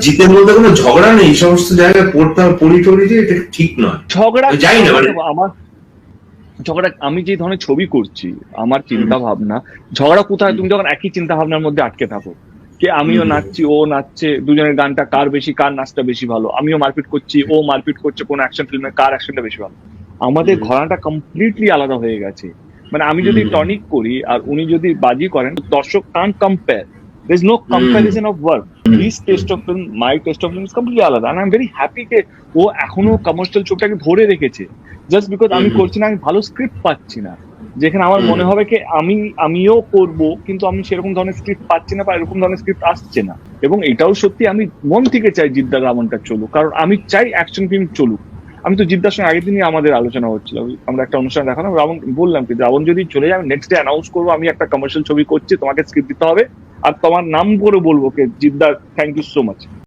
জিতের মধ্যে কোনো ঝগড়া নেই সমস্ত জায়গায় পড়তে হবে পড়ি টড়ি যে এটা ঠিক নয়। ঝগড়া জানি না, মানে- আমার ঝগড়া আমি যে ধরনের ছবি করছি আমার চিন্তা ভাবনা ঝগড়া কোথায়? তুমি যখন একই চিন্তা ভাবনার মধ্যে আটকে থাকো কে আমিও নাচছি ও নাচছে দুজনের গানটা কার বেশি কার নাচটা বেশি ভালো? আমিও মারপিট করছি ও মারপিট করছে কোন অ্যাকশন ফিল্মে কার অ্যাকশনটা বেশি ভালো? আমাদের। ঘরানাটা কমপ্লিটলি আলাদা হয়ে গেছে। মানে আমি যদি টনিক করি আর উনি যদি বাজি করেন দর্শক কান compare there is no comparison of work his taste of film my taste of film is completely আলাদা আই এম ভেরি হ্যাপি কে ও এখনও কমার্শিয়াল চোখটাকে ধরে রেখেছে। জাস্ট বিকজ আমি হুম। করছি না আমি ভালো স্ক্রিপ্ট পাচ্ছি না। যেখানে আমার মনে। হবে কি আমি আমিও করব কিন্তু আমি সেরকম ধরনের স্ক্রিপ্ট পাচ্ছি না বা এরকম ধরনের স্ক্রিপ্ট আসছে না। এবং এটাও সত্যি আমি মন থেকে চাই জিদ্দার রাবণটা চলুক কারণ আমি চাই অ্যাকশন ফিল্ম চলুক। আমি তো জিদ্দার সঙ্গে আগের দিনই আমাদের আলোচনা হচ্ছিল আমরা একটা অনুষ্ঠান দেখালাম রাবণ বললাম কি রাবণ যদি চলে যায় আমি নেক্সট ডে অ্যানাউন্স করব আমি একটা কমার্শিয়াল ছবি করছি তোমাকে স্ক্রিপ্ট দিতে হবে। আর তোমার নাম করে বলব কে জিদ্দার থ্যাংক ইউ সো মাচ